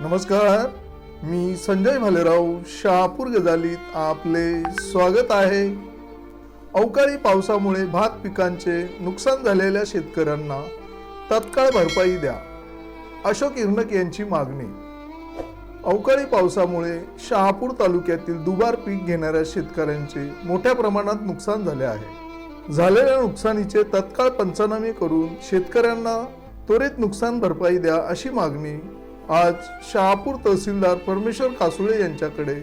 नमस्कार मी संजय भालेराव शहापूर गजालीत आपले स्वागत आहे. अवकाळी पावसामुळे भात पिकांचे नुकसान झालेल्या शेतकऱ्यांना तत्काळ भरपाई द्या अशोक इर्नक यांची मागणी. अवकाळी पावसामुळे शहापूर तालुक्यातील दुबार पीक घेणाऱ्या शेतकऱ्यांचे मोठ्या प्रमाणात नुकसान झाले आहे. झालेल्या नुकसानीचे तत्काळ पंचनामे करून शेतकऱ्यांना त्वरित नुकसान भरपाई द्या अशी मागणी आज शहापूर तहसीलदार परमेश्वर कासुळे यांच्याकडे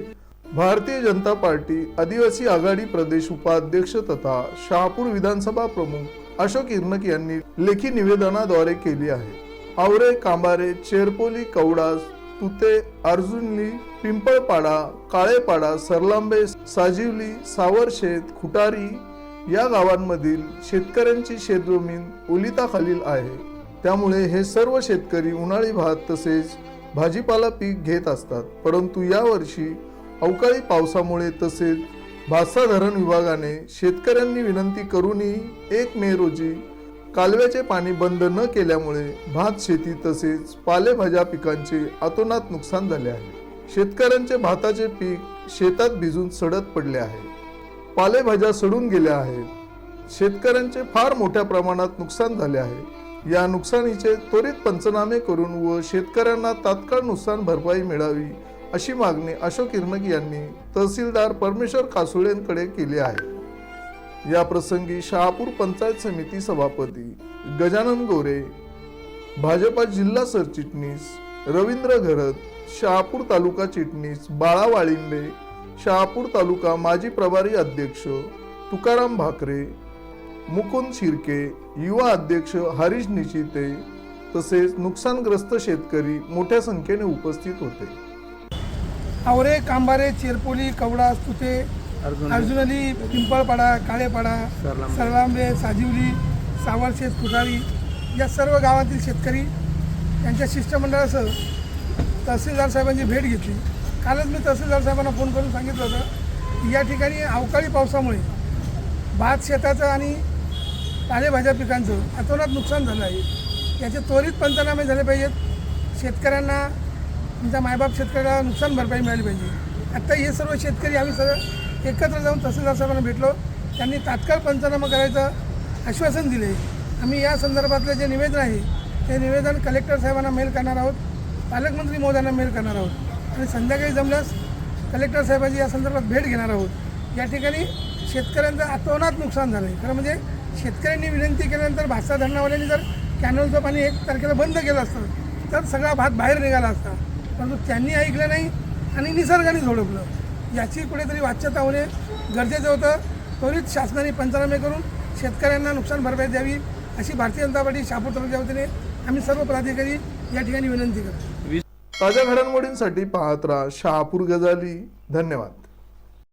भारतीय जनता पार्टी आदिवासी आघाडी प्रदेश उपाध्यक्ष तथा शहापूर विधानसभा प्रमुख अशोक इर्नक यांनी लेखी निवेदनाद्वारे केली आहे. आवरे कांबारे चेरपोली कवडास तुते अर्जुनली पिंपळपाडा काळेपाडा सरलांबे साजिवली सावरशेत खुटारी या गावांमधील शेतकऱ्यांची शेतजमीन ओलिताखालील आहे. त्यामुळे हे सर्व शेतकरी उन्हाळी भात तसेच भाजीपाला पीक घेत असतात. परंतु यावर्षी अवकाळी पावसामुळे तसेच भासा धरण विभागाने शेतकऱ्यांनी विनंती करूनही एक मे रोजी कालव्याचे पाणी बंद न केल्यामुळे भात शेती तसेच पालेभाज्या पिकांचे अतोनात नुकसान झाले आहे. शेतकऱ्यांचे भाताचे पीक शेतात भिजून सडत पडले आहे. पालेभाज्या सडून गेल्या आहेत. शेतकऱ्यांचे फार मोठ्या प्रमाणात नुकसान झाले आहे. या नुकसानीचे त्वरित पंचनामे करून व शेतकऱ्यांना तात्काळ नुकसान भरपाई मिळावी अशी मागणी अशोक इर्नक यांनी तहसीलदार परमेश्वर कासुळेंकडे केली आहे. या प्रसंगी शहापूर पंचायत समिती सभापती गजानन गोरे भाजपा जिल्हा सरचिटणीस रवींद्र घरत शहापूर तालुका चिटणीस बाळा वाळिंबे शहापूर तालुका माजी प्रभारी अध्यक्ष तुकाराम भाकरे मुकुंद शिर्के युवा अध्यक्ष हरीश निशिते तसेच नुकसानग्रस्त शेतकरी मोठ्या संख्येने उपस्थित होते. आवरे कांबारे चिरपोली कवडा सुते अर्जुनली पिंपळपाडा काळेपाडा सरलांबे. साजिवली सावरशेत खुटारी या सर्व गावातील शेतकरी यांच्या शिष्टमंडळासह तहसीलदार साहेबांची भेट घेतली. कालच मी तहसीलदार साहेबांना फोन करून सांगितलं होतं की या ठिकाणी अवकाळी पावसामुळे भात शेताचं आणि पालेभाज्या पिकांचं अतोनात नुकसान झालं आहे. याचे त्वरित पंचनामे झाले पाहिजेत. शेतकऱ्यांना तुमच्या मायबाप शेतकऱ्याला नुकसान भरपाई मिळाली पाहिजे. आत्ता हे सर्व शेतकरी आम्ही सर्व एकत्र जाऊन तहसीलदार साहेबांना भेटलो. त्यांनी तात्काळ पंचनामा करायचं आश्वासन दिले. आम्ही या संदर्भातलं जे निवेदन आहे ते निवेदन कलेक्टर साहेबांना मेल करणार आहोत. पालकमंत्री महोदयांना मेल करणार आहोत. आणि संध्याकाळी जमल्यास कलेक्टर साहेबांची या संदर्भात भेट घेणार आहोत. या ठिकाणी शेतकऱ्यांचं अतोनात नुकसान झालं आहे खरं म्हणजे शेतकऱ्यांनी विनंती केल्यानंतर भातसा धरणावाल्यांनी जर कॅनलचं पाणी एक तारखेला बंद केलं असतं तर सगळा भात बाहेर निघाला असता. परंतु त्यांनी ऐकलं नाही आणि निसर्गाने झोडपलं. याची कुठेतरी वाच्यता होणे गरजेचं होतं. त्वरित शासनाने पंचनामे करून शेतकऱ्यांना नुकसान भरपाई द्यावी अशी भारतीय जनता पार्टी शहापूर तालुक्या वतीने आम्ही सर्व पदाधिकारी या ठिकाणी विनंती करतो. ताज्या घडामोडींसाठी पाहत राहा शहापूर गजाली. धन्यवाद.